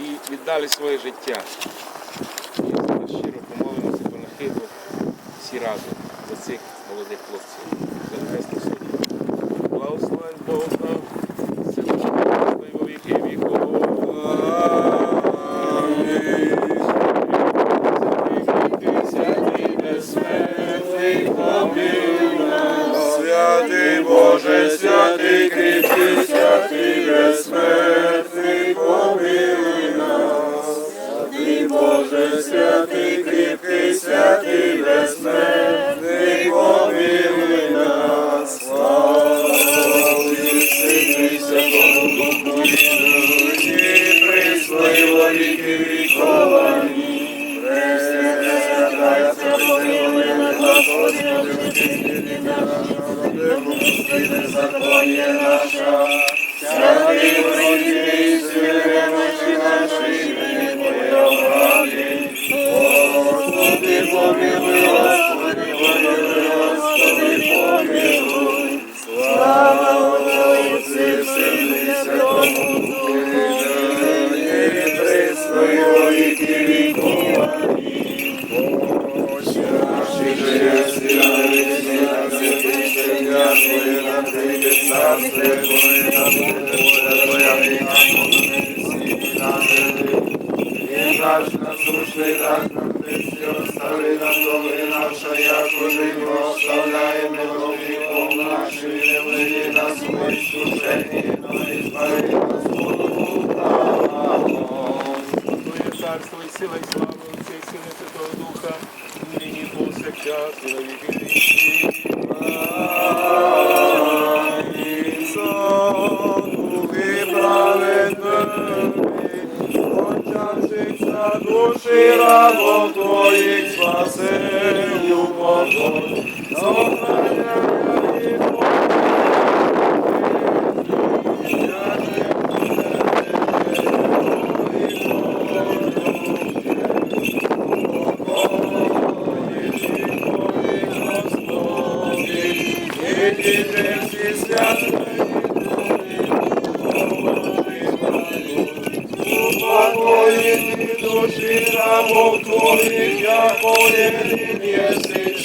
і віддали своє життя. І зараз щиро помолимося по нахиду всі разом за цих молодих хлопців. За Небесну Сотню. Благословен Бог віки безсмертний. Святий Боже, святий кріпкий, святий безсмертний, святий кріпкий, святий безсмертний, помилуй нас. Слава Сину, і Святому Духу, і і во віки віков. Амінь. Пресвятая, помилуй нас, Господи, беззаконие наша, святый Божий, святые помилуй, Господи. Слава Отцу, Сину и Святому Духу, и Твое, на Тебе царствие Твое, на Тебе Твоя, и на небеси, на дар сила, і слава Отця і Сина, Святого Духа, нині повсякчас, і на віки вічні. Душі рабов Твоїх спасенню покой, сохраняй і Упокоїть душі рабов Твоїх, як поєдині єси,